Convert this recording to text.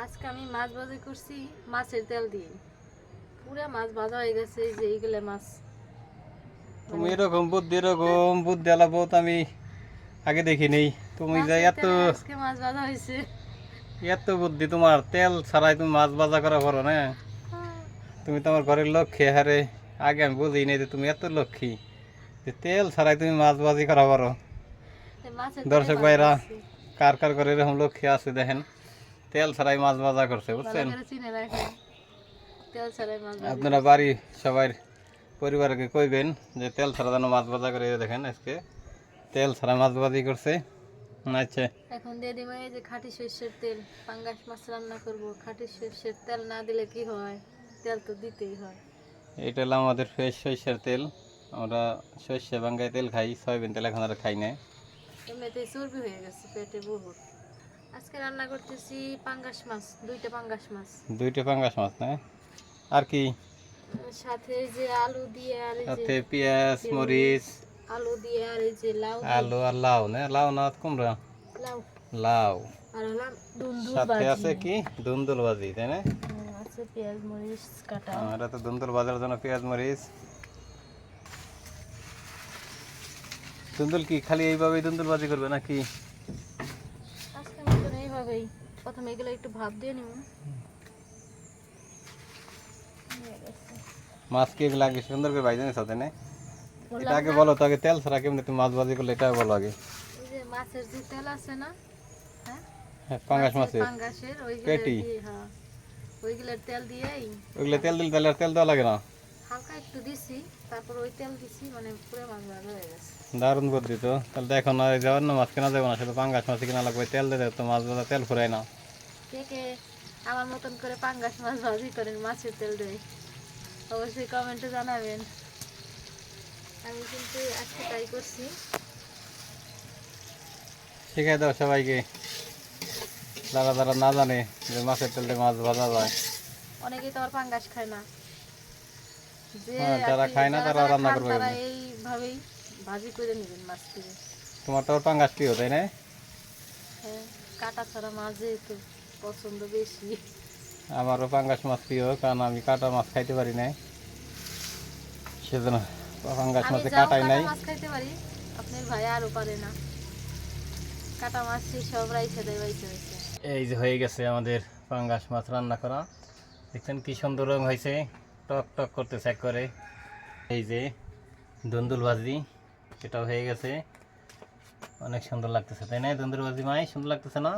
আজকে আমি মাছ ভাজি করছি মাছের তেল দিয়ে। পুরা মাছ ভাজা হয়ে গেছে যে এইগুলো মাছ। তুমি এরকম বুদ্ধি এরকম বুদ্ধি আলা বহুত আমি আগে দেখি নেই। তুমি যে এত আজকে মাছ ভাজা হয়েছে। এত বুদ্ধি তোমার তেল ছাড়াই তুমি মাছ ভাজা করা করো না? তুমি তোমার ঘরের লক্ষ্যে হারে আগে আমি বুঝি নাই যে তুমি এত লক্ষ্মী যে তেল ছাড়াই তুমি মাছ ভাজি করা পারো দর্শক ভাইরা, কার কার ঘরে এরকম লক্ষ্মী আছে দেখেন। তেল ছাড়াই মাছ ভাজা করছে বুঝছেন? আপনারা বাড়ি সবাই পরিবারকে কইবেন যে তেল ছাড়া যেন মাছ ভাজা করে দেখেন আজকে তেল ছাড়া মাছ ভাজি করছে। আচ্ছা। এখন দিয়ে এই যে খাঁটি সর্ষের তেল পাঙ্গাস মাছ রান্না করব। খাঁটি সর্ষের তেল না দিলে কি হয়? তেল তো দিতেই হয়। এটা হলো আমাদের ফ্রেশ সরিষার তেল। আমরা সর্ষে বাঙ্গায় তেল খাই সয়াবিন তেল এখন আর খাই না। এমনিতেই চর্বি হয়ে গেছে পেটে বহুত। আজকে রান্না করতেছি পাঙ্গাস মাছ দুইটা পাঙ্গাস মাছ। দুইটা পাঙ্গাস মাছ না? আর কি? সাথে যে আলু দিয়ে আর সাথে পেঁয়াজ মরিচ। আলু দিয়ে আর এই যে লাউ আলু আর লাউ না? লাউ না কুমড়া? লাউ। লাউ। আর হলাম দুন্দুল সাথে আছে কি? দুন্দুল ভাজি তাই না? আছে পেঁয়াজ মরিচ কাটা। এটা তো দুন্দুল জন্য পেঁয়াজ মরিচ। দুন্দুল কি খালি এইভাবেই দুন্দুল ভাজি করবে নাকি? মতন এইভাবেই প্রথমে এগুলো একটু ভাপ দিয়ে নিব হয়ে গেছে। মাছ কি এগুলো আগে সুন্দর করে ভাইজে নিছো তাই না বললাম এটা আগে না, বলো তো আগে তেল ছাড়া কেমনি তুমি মাছ ভাজি করলে এটা বলো আগে ওই যে মাছের যে তেল আছে না হ্যাঁ হ্যাঁ, পাঙ্গাস মাছের পাঙ্গাসের ওইগুলো পেটি। দিয়ে হ্যাঁ ওইগুলোর তেল দিয়েই ওইগুলো তেল দিলে তাহলে আর তেল দেওয়া লাগে না হালকা একটু দিছি তারপর ওই তেল দিছি মানে পুরো মাছ ভালো হয়ে গেছে। দারুণ বুদ্ধি তো। তাহলে তো এখন আর যাওয়ার না মাছ কেনা যাব না শুধু পাঙ্গাস মাছ কিনা লাগবে তেল দিয়ে দেবে তো মাছ ভাজা তেল ফুরায় না কে কে আমার মতন করে পাঙ্গাস মাছ ভাজি করেন মাছের তেল দেয় অবশ্যই কমেন্টে জানাবেন। আমি কিন্তু আজকে ট্রাই করছি। শিখাই দাও সবাইকে যারা যারা না জানে যে মাছের তেল দিয়ে মাছ ভাজা যায়। অনেকেই তো আর পাঙ্গাস খায় না। যারা খায় না তারা রান্না করবে তারা এইভাবেই ভাজি করে নেবেন মাছ তোমার তো পাঙ্গাস প্রিয় তাই না? হ্যাঁ কাটা ছাড়া মাছ যেহেতু পছন্দ বেশি। আমারও পাঙ্গাস মাছ প্রিয় কারণ আমি কাটা মাছ খাইতে পারি না সেজন্য পাঙ্গাস মাছে কাটাই নাই। মাছ খাইতে পারি আপনার ভাই আরও পারে না। কাটা মাছ সব রাইখে দেয় এই যে হয়ে গেছে আমাদের পাঙ্গাস মাছ রান্না করা। দেখছেন কি সুন্দর রং হয়েছে। টক টক করতে চেক করে এই যে দন্দুল ভাজি এটাও হয়ে গেছে। অনেক সুন্দর লাগতেছে, তাই না দন্দুল ভাজি মাই? সুন্দর লাগতেছে না?